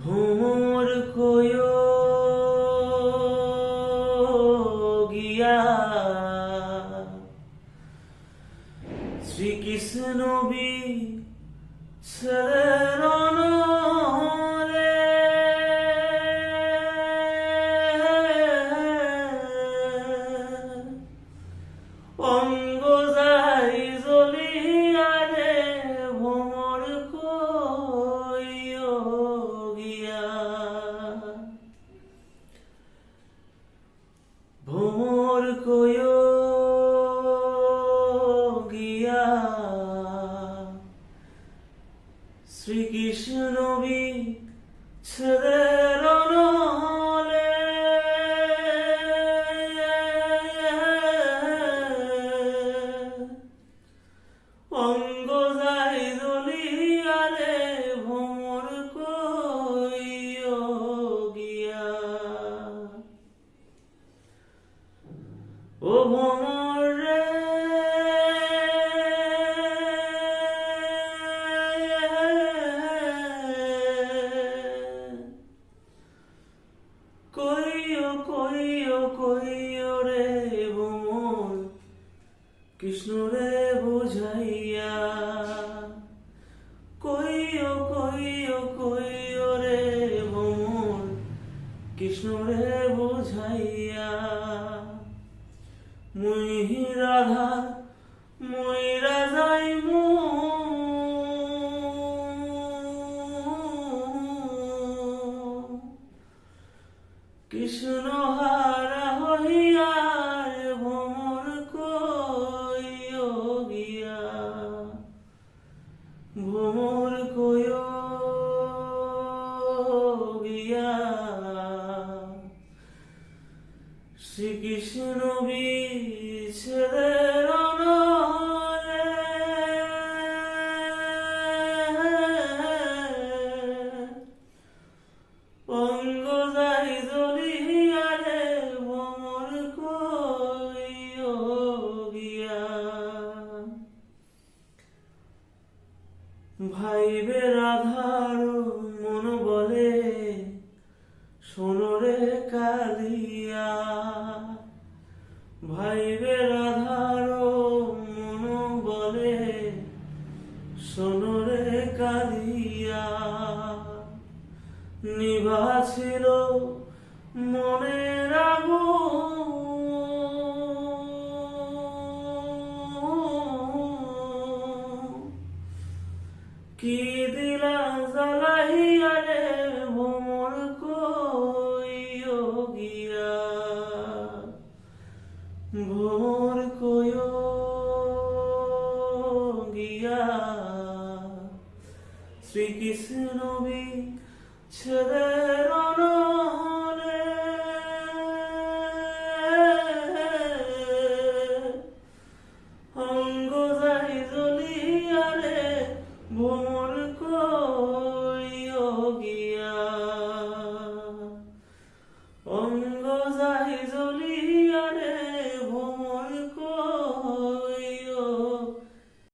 ভোমর quo গিয়া। Shrikrishna B রে Shrikrishna B ছেদের নলে অঙ্গ কৃষ্ণ রে বুঝাইয়া, কইও কইও কইও রে ভোমর কৃষ্ণ রে বুঝাইয়া, মুই রাধা, মুই রাজাই মু কৃষ্ণ ভ্রমর কয়া শ্রীকৃষ্ণ বিছেদের ভাইবে রাধার মন বলে সোনরে কালিয়া। ভাইবে রাধার মন বলে সোনরে কালিয়া। নিভা ছিল মনের কি দিলা জ্বালাইয়া রে ভ্রমর কইও গিয়া গিয়া শ্রীকৃষ্ণ বি ছেড়ে রণহরে। অঙ্গ যাই জ্বলিয়া রে অঙ্গ যাই জ্বলিয়া রে।